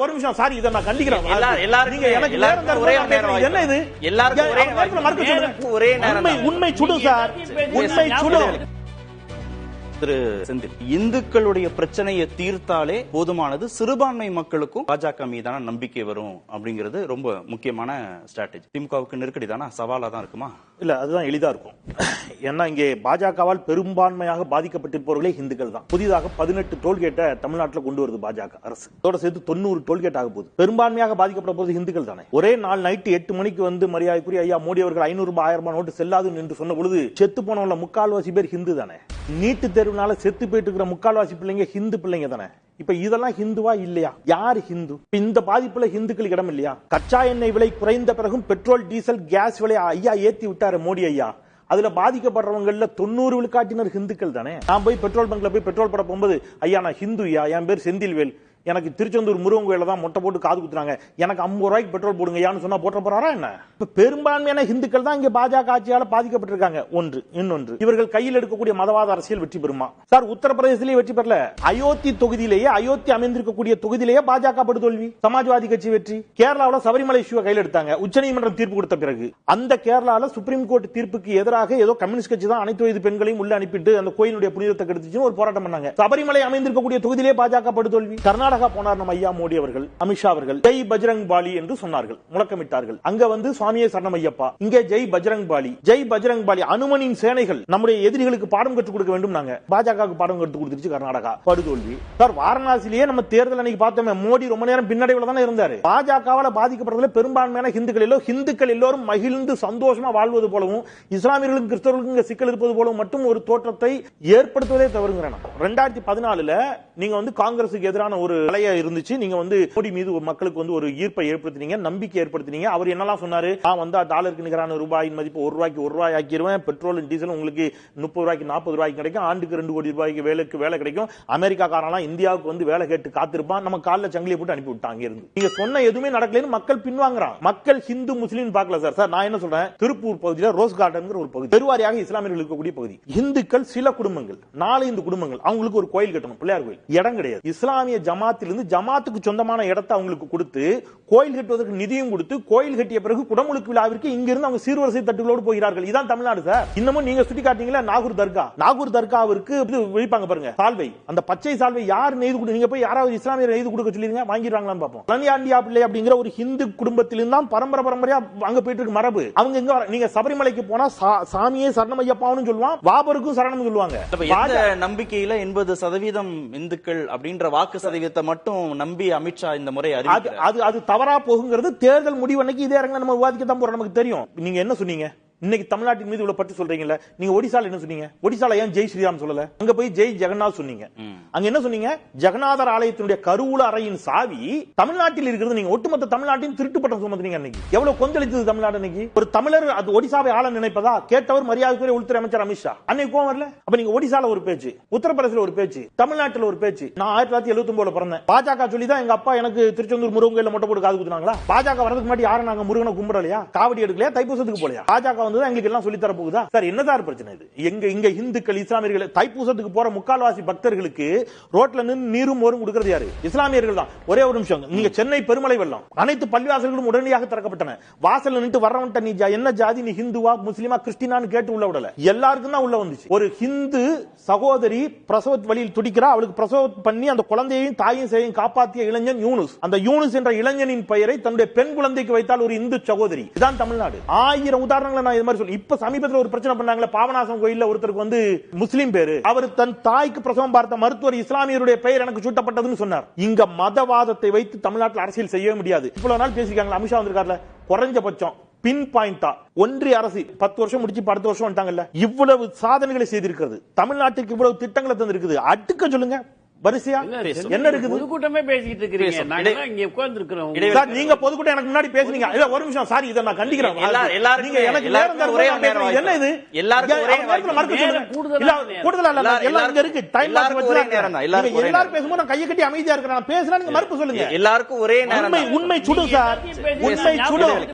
ஒரு நிமிஷம் சாரி இதை நான் கண்டிக்கிறேன். எல்லா- எல்லாருக்கும் நீங்க எனக்கு நேரம் ஒரே நேரம். என்ன இது எல்லாருக்கும் ஒரே. எல்லாருக்கும் ஒரே நேரம் உண்மை சுடும் சார். உண்மை சுடும் திரு செந்தில். இந்துக்களுடைய பிரச்சனையை தீர்த்தாலே போதுமானது சிறுபான்மை மக்களுக்கும் பாஜக மீதான நம்பிக்கை வரும் அப்படிங்கிறது ரொம்ப முக்கியமான ஸ்ட்ராட்டஜி திமுகவுக்கு நெருக்கடி தானா? சவாலா தான் இருக்குமா? இல்ல அதுதான் எளிதா இருக்கும். ஏன்னா இங்கே பாஜகவால் பெரும்பான்மையாக பாதிக்கப்பட்டிருப்பவர்களே இந்துக்கள் தான். புதிதாக பதினெட்டு டோல்கேட்டை தமிழ்நாட்டில் கொண்டு வருது பாஜக அரசு. அதோட சேர்த்து தொண்ணூறு டோல்கேட் ஆக போகுது. பெரும்பான்மையாக பாதிக்கப்பட போது இந்துக்கள் தானே? ஒரே நாள் நைட்டு எட்டு மணிக்கு வந்து மரியாதைக்குரிய ஐயா மோடி அவர்கள் ஐநூறு ரூபாய் ஆயிரம் ரூபாய் நோட்டு செல்லாது என்று சொன்ன பொழுது செத்து போனவங்கள முக்கால்வாசி பேர் ஹிந்து தானே? நீட்டு தேர்வுனால செத்து போயிட்டு இருக்கிற முக்கால்வாசி பிள்ளைங்க ஹிந்து பிள்ளைங்க தானே? இப்ப இதெல்லாம் ஹிந்துவா இல்லையா? யார் ஹிந்து? இந்த பாதிப்புல ஹிந்துக்கள் இடம் இல்லையா? கச்சா எண்ணெய் விலை குறைந்த பிறகும் பெட்ரோல் டீசல் கேஸ் விலை ஐயா ஏத்தி விட்டாரு மோடி ஐயா. அதுல பாதிக்கப்படுறவங்கல தொண்ணூறு விழுக்காட்டினர் ஹிந்துக்கள் தானே? நான் போய் பெட்ரோல் பங்க்ல போய் பெட்ரோல் போட போகும்போது ஐயா நான் ஹிந்துயா என் பேர் செந்தில்வேல். எனக்கு திருச்செந்தூர் முருகன் கோயில தான் மொட்டை போட்டு காது குத்துறாங்க. எனக்கு ஐம்பது ரூபாய்க்கு பெட்ரோல் போடுங்கயான்னு சொன்னா போட்ட போறாரா என்ன? இப்ப பெரும்பான்மையான இந்துக்கள் தான் இங்க பாஜக ஆட்சியால பாதிக்கப்பட்டிருக்காங்க. ஒன்று இன்னொன்று. இவர்கள் கையில் எடுக்கக்கூடிய மதவாத அரசியல் வெற்றி பெறுமா? சார் உத்தரப்பிரதேசிலேயே வெற்றி பெறல. அயோத்தி தொகுதியிலேயே அயோத்தி அமைந்திருக்கக்கூடிய தொகுதியிலேயே பாஜக படுதோல்வி சமாஜ்வாதி கட்சி வெற்றி. கேரளாவில் சபரிமலை இஷ்யூவை கையில் எடுத்தாங்க. உச்சநீதிமன்றம் தீர்ப்பு கொடுத்த பிறகு. அந்த கேரளால சுப்ரீம் கோர்ட் தீர்ப்புக்கு எதிராக ஏதோ கம்யூனிஸ்ட் கட்சி தான் அனைத்து வயது பெண்களையும் உள்ள அனுப்பிட்டு அந்த கோயிலுடைய புனிதத்தை கெடுத்துச்சுன்னு ஒரு போராட்டம் பண்ணாங்க. சபரிமலை அமைந்திருக்கக்கூடிய தொகுதியிலே பாஜக படுதோல்வி கர்நாடக போனார் நம்ம ஐயா மோடி அவர்கள் அமித்ஷா அவர்கள். ஜெய் பஜ்ரங் பாலி என்று சொன்னார்கள் முழக்கமிட்டார்கள். அங்க வந்து சுவாமியே சரணம் ஐயப்பா. இங்கே ஜெய் பஜ்ரங் பாலி. ஜெய் பஜ்ரங் பாலி அனுமனின் சேனைகள் நம்முடைய எதிரிகளுக்கு பாடம் கற்றுக் கொடுக்க வேண்டும் நாங்க. பாஜகவுக்கு பாடம் கற்றுக் கொடுத்துருச்சு கர்நாடகா. படுதோல்வி. சார் வாரணாசிலேயே நம்ம தேர்தல் அன்னைக்கு பார்த்தோமே மோடி ரொம்ப நேரம் பின்னடைவுல தானே இருந்தாரு. பாஜகவால பாதிக்கப்படுறதுல பெரும்பான்மையான ஹிந்துக்கள் எல்லோரும் ஹிந்துக்கள் எல்லோரும் மகிழ்ந்து சந்தோஷமா வாழ்வது போலவும் இஸ்லாமியர்களுக்கும் கிறிஸ்தவர்களுக்கும் சிக்கல் இருப்பது போலவும் மட்டும் ஒரு தோற்றத்தை ஏற்படுத்துவதே தவறுங்கிறேன் ரெண்டாயிரத்தி பதினாலுல நீங்க வந்து காங்கிரசுக்கு எதிரான ஒரு அலையா இருந்துச்சு. நீங்க வந்து மோடி மீது மக்களுக்கு வந்து ஒரு ஈர்ப்பை ஏற்படுத்தினீங்க நம்பிக்கை ஏற்படுத்தினீங்க. அவர் என்னெல்லாம் சொன்னாரு? நான் வந்து டாலருக்கு நிகரான ரூபாயின் மதிப்பு ஒரு ரூபாய்க்கு ஒரு ரூபாய் ஆக்கிடுவேன் பெட்ரோல் டீசல் உங்களுக்கு முப்பது ரூபாய்க்கு நாற்பது ரூபாய்க்கு கிடைக்கும். ஆண்டுக்கு ரெண்டு கோடி ரூபாய்க்கு வேலைக்கு வேலை கிடைக்கும். அமெரிக்காக்காரெல்லாம் இந்தியாவுக்கு வந்து வேலை கேட்டு காத்திருப்பான். நம்ம காலில் சங்கிலியை போட்டு அனுப்பி விட்டாங்க இருந்து. நீங்க சொன்ன எதுவுமே நடக்கலன்னு மக்கள் பின்வாங்குறான் மக்கள் ஹிந்து முஸ்லீம் பார்க்கல சார். சார் நான் என்ன சொல்றேன்? திருப்பூர் பகுதியில் ரோஸ் கார்டன் ஒரு பகுதி. பெருவாரியாக இஸ்லாமியர்கள் இருக்கக்கூடிய பகுதி. இந்துக்கள் சில குடும்பங்கள் நாலு இந்து குடும்பங்கள். அவங்களுக்கு ஒரு கோயில் கட்டணும். பிள்ளையார் கோயில். இடம் கிடையாது. இஸ்லாமிய ஜமாத்திலிருந்து ஜமாத்துக்கு சொந்தமான இடத்தை அவங்களுக்கு கொடுத்து கோயில் கட்டுவதற்கு நிதியும் கொடுத்து கோயில் கட்டிய பிறகு குடமுழுக்கு விழாவிற்கு இங்கிருந்து அவங்க சீர்வரிசை தட்டுகளோடு போகிறார்கள். இதான் தமிழ்நாடு சார். இன்னமும் நீங்க சுட்டி காட்டீங்களா நாகூர் தர்கா? நாகூர் தர்காவிற்கு இது விழிப்பாங்க பாருங்க சால்வை. அந்த பச்சை சால்வை யார் நெய்து கொடு நீங்க போய் யாராவது இஸ்லாமியர் நெய்து கொடுக்க சொல்லிருங்க வாங்கிடுவாங்களான்னு பார்ப்போம். லனியாண்டியா பிள்ளை அப்படிங்கிற ஒரு ஹிந்து குடும்பத்திலிருந்து தான் பரம்பரை பரம்பரையா அங்க போயிட்டு இருக்கு மரபு. அவங்க வர- நீங்க சபரிமலைக்கு போனா சாமியே சரணம் ஐயப்பாவும் சொல்லுவான் பாபருக்கும் சரணம் சொல்லுவாங்க. நம்பிக்கையில எண்பது சதவீதம் இந்துக்கள் அப்படின்ற வாக்கு சதவீதத்தை மட்டும் நம்பி அமித்ஷா இந்த முறை அது அது அது தவறா போகுங்கிறது தேர்தல் முடிவு அன்னைக்கு இதே அரங்கில் நம்ம விவாதிக்க தான் போறோம் நமக்கு தெரியும். நீங்க என்ன சொன்னீங்க? இன்னைக்கு தமிழ்நாட்டின் மீது இவ்வளவு பட்டு சொல்றீங்கல்ல நீங்க ஒடிசால என்ன சொன்னீங்க? ஒடிசால ஏன் ஜெய் ஸ்ரீராம் சொல்லல? அங்க போய் ஜெய் ஜெகநாத் சொன்னீங்க. அங்க என்ன சொன்னீங்க? ஜெகநாதர் ஆலயத்தினுடைய கருவூல அறையின் சாவி தமிழ்நாட்டில் இருக்கிறது. நீங்க ஒட்டுமொத்த தமிழ்நாட்டின் திருட்டு பட்டம் சுமத்துனீங்க அன்னைக்கு. எவ்வளவு கொந்தளித்தது தமிழ்நாடு அன்னைக்கு? ஒரு தமிழர் அது ஒடிசாவை ஆள நினைப்பதா? கேட்டவர் மரியாதைக்குரிய உள்துறை அமைச்சர் அமித்ஷா. அன்னைக்கு கோவம் வரல? அப்ப நீங்க ஒடிசால ஒரு பேச்சு உத்தரப்பிரதேசல ஒரு பேச்சு தமிழ்நாட்டுல ஒரு பேச்சு. நான் ஆயிரத்தி தொள்ளாயிரத்தி எழுபத்தி ஒன்பதுல பிறந்தேன். பாஜக சொல்லி தான் எங்க அப்பா எனக்கு திருச்செந்தூர் முருகன் மொட்டை போட்டு காது குத்துனாங்களா? பாஜக வரதுக்கு முன்னாடி யாரும் நாங்க முருகனை கும்பிடலையா? காவடி எடுக்கலையா? தைப்பூசத்துக்கு போலையா பாஜக வந்து எங்களுக்கு எல்லாம் சொல்லி தரப்போகுதா? சார் என்ன சார் பிரச்சனை இது? எங்க இங்க இந்துக்கள் இஸ்லாமியர்கள் தைப்பூசத்துக்கு போற முக்கால்வாசி பக்தர்களுக்கு ரோட்ல நின்று நீரும் மோரும் கொடுக்கறது யாரு? இஸ்லாமியர்கள் தான். ஒரே ஒரு நிமிஷம் நீங்க சென்னை பெருமலை வெள்ளம். அனைத்து பள்ளிவாசல்களும் உடனடியாக திறக்கப்பட்டன. வாசல் நின்று வர்றவன்ட்ட நீ என்ன ஜாதி? நீ ஹிந்துவா முஸ்லிமா கிறிஸ்டினான்னு கேட்டு உள்ள விடல. எல்லாருக்கும் தான் உள்ள வந்துச்சு. ஒரு ஹிந்து சகோதரி பிரசவ வழியில் துடிக்கிறா. அவளுக்கு பிரசவம் பண்ணி அந்த குழந்தையையும் தாயும் சேயும் காப்பாத்திய இளைஞன் யூனுஸ். அந்த யூனுஸ் என்ற இளைஞனின் பெயரை தன்னுடைய பெண் குழந்தைக்கு வைத்தால் ஒரு இந்து சகோதரி. இதான் தமிழ்நாடு. ஆயிரம் உதாரணங்களை நான் இது மாதிரி சொல்லி. இப்ப சமீபத்தில் ஒரு பிரச்சனை பண்ணாங்களே பாபநாசம் கோயில்ல ஒருத்தருக்கு வந்து முஸ்லீம் பேரு. அவர் தன் தாய்க்கு பிரசவம் பார்த்த மருத்துவர் இஸ்லாமியருடைய பெயர் எனக்கு சூட்டப்பட்டதுன்னு சொன்னார். இங்க மதவாதத்தை வைத்து தமிழ்நாட்டில் அரசியல் செய்யவே முடியாது. இவ்வளவு நாள் பேசிருக்காங்க அமித்ஷா வந்திருக்காருல குறைஞ்சபட்சம். பின் பாயிண்டா ஒன்றிய அரசு பத்து வருஷம் முடிச்சு பத்து அடுத்த வருஷம் வந்துட்டாங்கல்ல. இவ்வளவு சாதனைகளை செய்திருக்கிறது. தமிழ்நாட்டுக்கு இவ்வளவு திட்டங்களை தந்திருக்குது. அடுக்க சொல்லுங்க. வரிசையா? என்ன இருக்குது பொதுக்கூட்டமே பேசிக்கிட்டு இருக்கிறீங்க. நாங்க இங்க உட்கார்ந்து இருக்கிறோம் இடைவெளி- சார் நீங்க பொதுக்கூட்டம் எனக்கு முன்னாடி பேசுனீங்க. இல்ல ஒரு நிமிஷம். சாரி இதை நான் கண்டிக்கிறேன். எல்லா- எல்லாருக்குமே- நீங்க எனக்கு நேரம் தரணும் ஒரே நேரம். என்ன இது? எல்லாருக்கும் ஏன் ஒரே மறுக்க நேரம். கூடுதலா இல்ல, நேரம். கூடுதலா இல்ல, எல்லாரும் இருக்கு. டைம் ஒரே நேரம் தான், எல்லாரும் நேரம். பேசும்போது நான் கையை கட்டி அமைதியா இருக்கிறேன் நான் பேசுறேன் நீங்க மறுப்பு சொல்லுங்க. எல்லாருக்கும் ஒரே நேரம் உண்மை சுடும் சார். உண்மை சுடும்